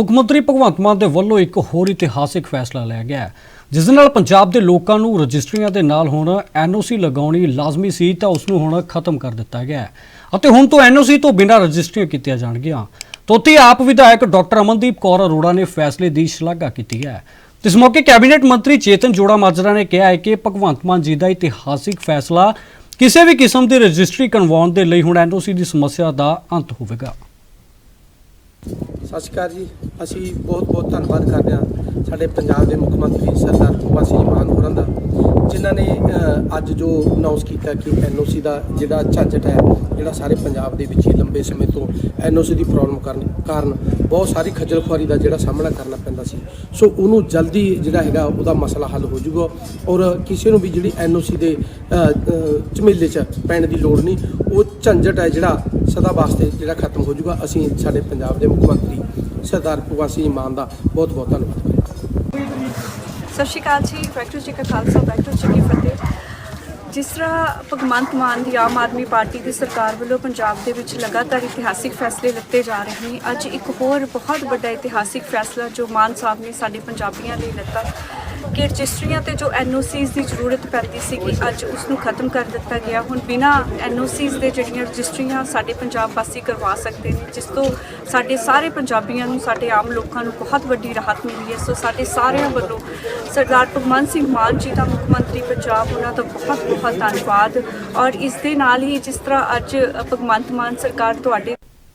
ਮੁੱਖ ਮੰਤਰੀ ਭਗਵੰਤ ਮਾਨ ਦੇ ਵੱਲੋਂ ਇੱਕ ਹੋਰ ਇਤਿਹਾਸਿਕ ਫੈਸਲਾ ਲਿਆ ਗਿਆ ਜਿਸ ਨਾਲ ਪੰਜਾਬ ਦੇ ਲੋਕਾਂ ਨੂੰ ਰਜਿਸਟਰੀਆਂ ਦੇ ਨਾਲ ਹੁਣ ਐਨਓਸੀ ਲਗਾਉਣੀ ਲਾਜ਼ਮੀ ਸੀ ਤਾਂ ਉਸ ਨੂੰ ਹੁਣ ਖਤਮ ਕਰ ਦਿੱਤਾ ਗਿਆ ਅਤੇ ਹੁਣ ਤੋਂ ਐਨਓਸੀ ਤੋਂ ਬਿਨਾਂ ਰਜਿਸਟਰੀਆਂ ਕੀਤੀਆਂ ਜਾਣਗੀਆਂ। ਤੋਤੀ ਆਪ ਵਿਧਾਇਕ ਡਾਕਟਰ ਅਮਨਦੀਪ ਕੌਰ ਅਰੋੜਾ ਨੇ ਫੈਸਲੇ ਦੀ ਸ਼ਲਾਘਾ ਕੀਤੀ ਹੈ। ਇਸ ਮੌਕੇ ਕੈਬਨਿਟ ਮੰਤਰੀ ਚੇਤਨ ਜੋੜਾ ਮਾਜਰਾ ਨੇ ਕਿਹਾ ਹੈ ਕਿ ਭਗਵੰਤ ਮਾਨ ਜੀ ਦਾ ਇਤਿਹਾਸਿਕ ਫੈਸਲਾ ਕਿਸੇ ਵੀ ਕਿਸਮ ਦੀ ਰਜਿਸਟਰੀ ਕਰਵਾਉਣ ਦੇ ਲਈ ਹੁਣ ਐਨਓਸੀ ਦੀ ਸਮੱਸਿਆ ਦਾ ਅੰਤ ਹੋਵੇਗਾ। ਸਤਿ ਸ਼੍ਰੀ ਅਕਾਲ ਜੀ। ਅਸੀਂ ਬਹੁਤ ਬਹੁਤ ਧੰਨਵਾਦ ਕਰਦੇ ਹਾਂ ਸਾਡੇ ਪੰਜਾਬ ਦੇ ਮੁੱਖ ਮੰਤਰੀ ਸਰਦਾਰ ਭਗਵੰਤ ਸਿੰਘ ਮਾਨ ਹੋਰਾਂ ਦਾ। ਜਿਨ੍ਹਾਂ ਨੇ ਅੱਜ ਜੋ ਅਨਾਉਂਸ ਕੀਤਾ ਕਿ ਐਨਓਸੀ ਦਾ ਜਿਹੜਾ ਝੰਜਟ ਹੈ ਜਿਹੜਾ ਸਾਰੇ ਪੰਜਾਬ ਦੇ ਵਿੱਚ ਹੀ ਲੰਬੇ ਸਮੇਂ ਤੋਂ ਐਨਓਸੀ ਦੀ ਪ੍ਰੋਬਲਮ ਕਾਰਨ ਕਾਰਨ ਬਹੁਤ ਸਾਰੀ ਖੱਜਲ ਖੁਆਰੀ ਦਾ ਜਿਹੜਾ ਸਾਹਮਣਾ ਕਰਨਾ ਪੈਂਦਾ ਸੀ। ਸੋ ਉਹਨੂੰ ਜਲਦੀ ਜਿਹੜਾ ਹੈਗਾ ਉਹਦਾ ਮਸਲਾ ਹੱਲ ਹੋ ਜਾਊਗਾ ਔਰ ਕਿਸੇ ਨੂੰ ਵੀ ਜਿਹੜੀ ਐਨਓਸੀ ਦੇ ਅ, ਅ, ਝਮੇਲੇ 'ਚ ਪੈਣ ਦੀ ਲੋੜ ਨਹੀਂ ਉਹ ਝੰਜਟ ਹੈ ਜਿਹੜਾ ਸਦਾ ਵਾਸਤੇ ਜਿਹੜਾ ਖਤਮ ਹੋ ਜਾਊਗਾ। ਅਸੀਂ ਸਾਡੇ ਪੰਜਾਬ ਦੇ ਮੁੱਖ ਮੰਤਰੀ ਸਰਦਾਰ ਭਗਵੰਤ ਸਿੰਘ ਮਾਨ ਦਾ ਬਹੁਤ ਬਹੁਤ ਧੰਨਵਾਦ ਸਤਿ ਸ਼੍ਰੀ ਅਕਾਲ ਜੀ ਵਾਹਿਗੁਰੂ ਜੀ ਕਾ ਖਾਲਸਾ ਵਾਹਿਗੁਰੂ ਜੀ ਕੀ ਫਤਿਹ। ਜਿਸ ਤਰ੍ਹਾਂ ਭਗਵੰਤ ਮਾਨ ਦੀ ਆਮ ਆਦਮੀ ਪਾਰਟੀ ਦੀ ਸਰਕਾਰ ਵੱਲੋਂ ਪੰਜਾਬ ਦੇ ਵਿੱਚ ਲਗਾਤਾਰ ਇਤਿਹਾਸਿਕ ਫੈਸਲੇ ਲਿੱਤੇ ਜਾ ਰਹੇ ਨੇ, ਅੱਜ ਇੱਕ ਹੋਰ ਬਹੁਤ ਵੱਡਾ ਇਤਿਹਾਸਿਕ ਫੈਸਲਾ ਜੋ ਮਾਨ ਸਾਹਿਬ ਨੇ ਸਾਡੇ ਪੰਜਾਬੀਆਂ ਲਈ ਲਿੱਤਾ। ਕਿ ਰਜਿਸਟਰੀਆਂ ਤੇ ਜੋ ਐਨਓਸੀਜ਼ ਦੀ ਜ਼ਰੂਰਤ ਪੈਂਦੀ ਸੀਗੀ, ਅੱਜ ਉਸ ਨੂੰ ਖਤਮ ਕਰ ਦਿੱਤਾ ਗਿਆ। ਹੁਣ ਬਿਨਾ ਐਨਓਸੀਜ਼ ਦੇ ਜਿਹੜੀਆਂ ਰਜਿਸਟਰੀਆਂ ਸਾਡੇ ਪੰਜਾਬ ਵਾਸੀ ਕਰਵਾ ਸਕਦੇ ਨੇ, ਜਿਸ ਤੋਂ ਸਾਡੇ ਸਾਰੇ ਪੰਜਾਬੀਆਂ ਨੂੰ, ਸਾਡੇ ਆਮ ਲੋਕਾਂ ਨੂੰ ਬਹੁਤ ਵੱਡੀ ਰਾਹਤ ਮਿਲੀ ਹੈ। ਸੋ ਸਾਡੇ ਸਾਰਿਆਂ ਵੱਲੋਂ ਸਰਦਾਰ ਭਗਵੰਤ ਸਿੰਘ ਮਾਨ ਜੀ ਦਾ ਮੁੱਖ ਮੰਤਰੀ ਪੰਜਾਬ, ਉਹਨਾਂ ਦਾ ਬਹੁਤ ਬਹੁਤ ਧੰਨਵਾਦ ਔਰ ਇਸ ਦੇ ਨਾਲ ਹੀ ਜਿਸ ਤਰ੍ਹਾਂ ਅੱਜ ਭਗਵੰਤ ਮਾਨ ਸਰਕਾਰ ਤੁਹਾਡੇ